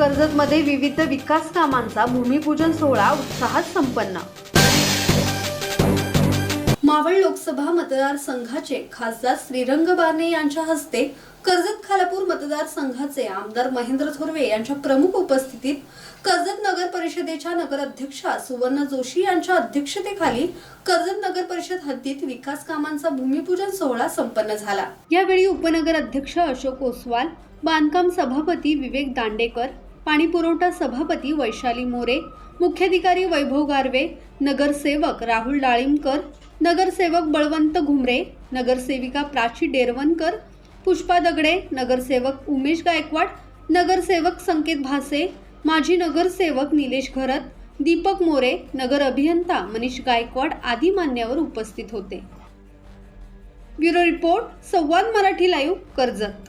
मध्ये विविध विकास कामांचा भूमिपूजन सोहळा उत्साहात संपन्न. मावळ लोकसभा मतदारसंघाचे खासदार श्रीरंग बारणे यांच्या हस्ते कर्जत खालापूर मतदारसंघाचे आमदार महेंद्र थोरवे यांच्या प्रमुख उपस्थितीत कर्जत नगर परिषदेच्या नगराध्यक्षा सुवर्ण जोशी यांच्या अध्यक्षतेखाली कर्जत नगर परिषद हद्दीत विकास कामांचा भूमिपूजन सोहळा संपन्न झाला. यावेळी उपनगर अध्यक्ष अशोक ओसवाल बांधकाम सभापती विवेक दांडेकर पाणीपुरवठा सभापती वैशाली मोरे मुख्याधिकारी वैभव गारवे नगरसेवक राहुल डाळिंबकर नगरसेवक बळवंत घुमरे नगरसेविका प्राची डेरवणकर पुष्पा दगडे नगरसेवक उमेश गायकवाड नगरसेवक संकेत भासे माजी नगरसेवक निलेश घरत दीपक मोरे नगर अभियंता मनीष गायकवाड आदी मान्यवर उपस्थित होते. Bureau report Samvad Marathi live Karjat.